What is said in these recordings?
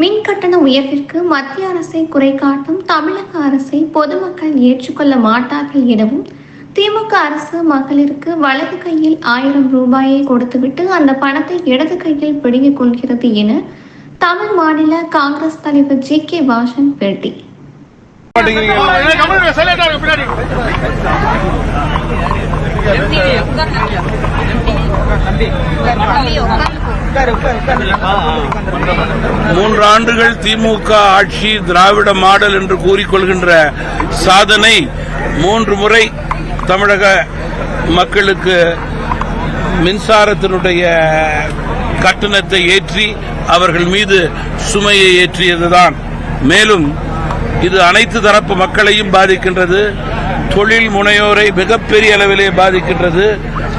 மின் கட்டண உயர்விற்கு மத்திய அரசை குறை காட்டும் தமிழக அரசை பொதுமக்கள் ஏற்றுக்கொள்ள மாட்டார்கள் எனவும் திமுக அரசு மகளிருக்கு வலது கையில் ஆயிரம் ரூபாயை கொடுத்துவிட்டு அந்த பணத்தை இடது கையில் பிடுங்கிக் கொள்கிறது என தமிழ் மாநில காங்கிரஸ் தலைவர் ஜி கே வாசன் பேட்டி. மூன்று ஆண்டுகள் திமுக ஆட்சி திராவிட மாடல் என்று கூறிக்கொள்கின்ற சாதனை மூன்று முறை தமிழக மக்களுக்கு மின்சாரத்தினுடைய கட்டணத்தை ஏற்றி அவர்கள் மீது சுமையை ஏற்றியதுதான். மேலும் இது அனைத்து தரப்பு மக்களையும் பாதிக்கின்றது. தொழில் முனையோரை மிகப்பெரிய அளவிலே பாதிக்கின்றது.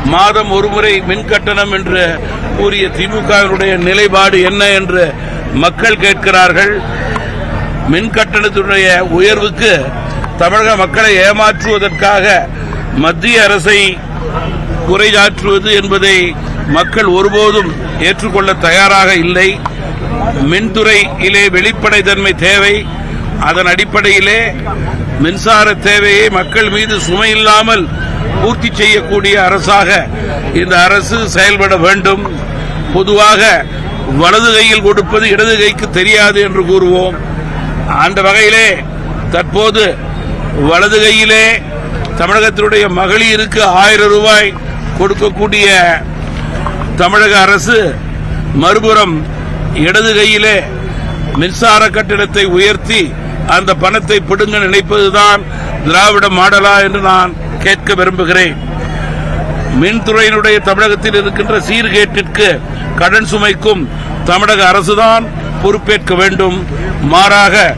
மாதம் ஒருமுறை மின் கட்டணம் என்று கூறிய திமுகவினுடைய நிலைப்பாடு என்ன என்று மக்கள் கேட்கிறார்கள். மின்கட்டணத்தினுடைய உயர்வுக்கு தமிழக மக்களை ஏமாற்றுவதற்காக மத்திய அரசை குறையாற்றுவது என்பதை மக்கள் ஒருபோதும் ஏற்றுக்கொள்ள தயாராக இல்லை. மின்துறையிலே வெளிப்படைத்தன்மை தேவை. அதன் அடிப்படையிலே மின்சார தேவையை மக்கள் மீது சுமையில்லாமல் பூர்த்தி செய்யக்கூடிய அரசாக இந்த அரசு செயல்பட வேண்டும். பொதுவாக வலது கையில் கொடுப்பது இடது கைக்கு தெரியாது என்று கூறுவோம். அந்த வகையிலே தற்போது வலது கையிலே தமிழகத்தினுடைய மகளிருக்கு ஆயிரம் ரூபாய் கொடுக்கக்கூடிய தமிழக அரசு மறுபுறம் இடது கையிலே மின்சார கட்டிடத்தை உயர்த்தி அந்த பணத்தை பிடுங்க நினைப்பதுதான் திராவிட மாடலா என்று நான் கேட்க விரும்புகிறேன். மின்துறையினுடைய தமிழகத்தில் இருக்கின்ற சீர்கேட்டிற்கு கடன் சுமைக்கும் தமிழக அரசுதான் பொறுப்பேற்க வேண்டும். மாறாக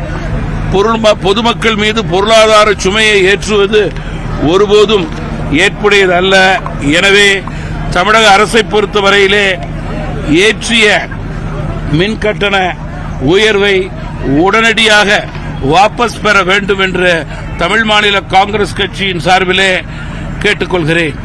பொருள் ம- பொதுமக்கள் மீது பொருளாதார சுமையை ஏற்றுவது ஒருபோதும் ஏற்புடையது அல்ல எனவே தமிழக அரசை பொறுத்தவரையிலே ஏற்றிய மின் கட்டண உயர்வை உடனடியாக வாபஸ் பெற வேண்டும் என்று தமிழ் மாநில காங்கிரஸ் கட்சியின் சார்பிலே கேட்டுக்கொள்கிறேன்.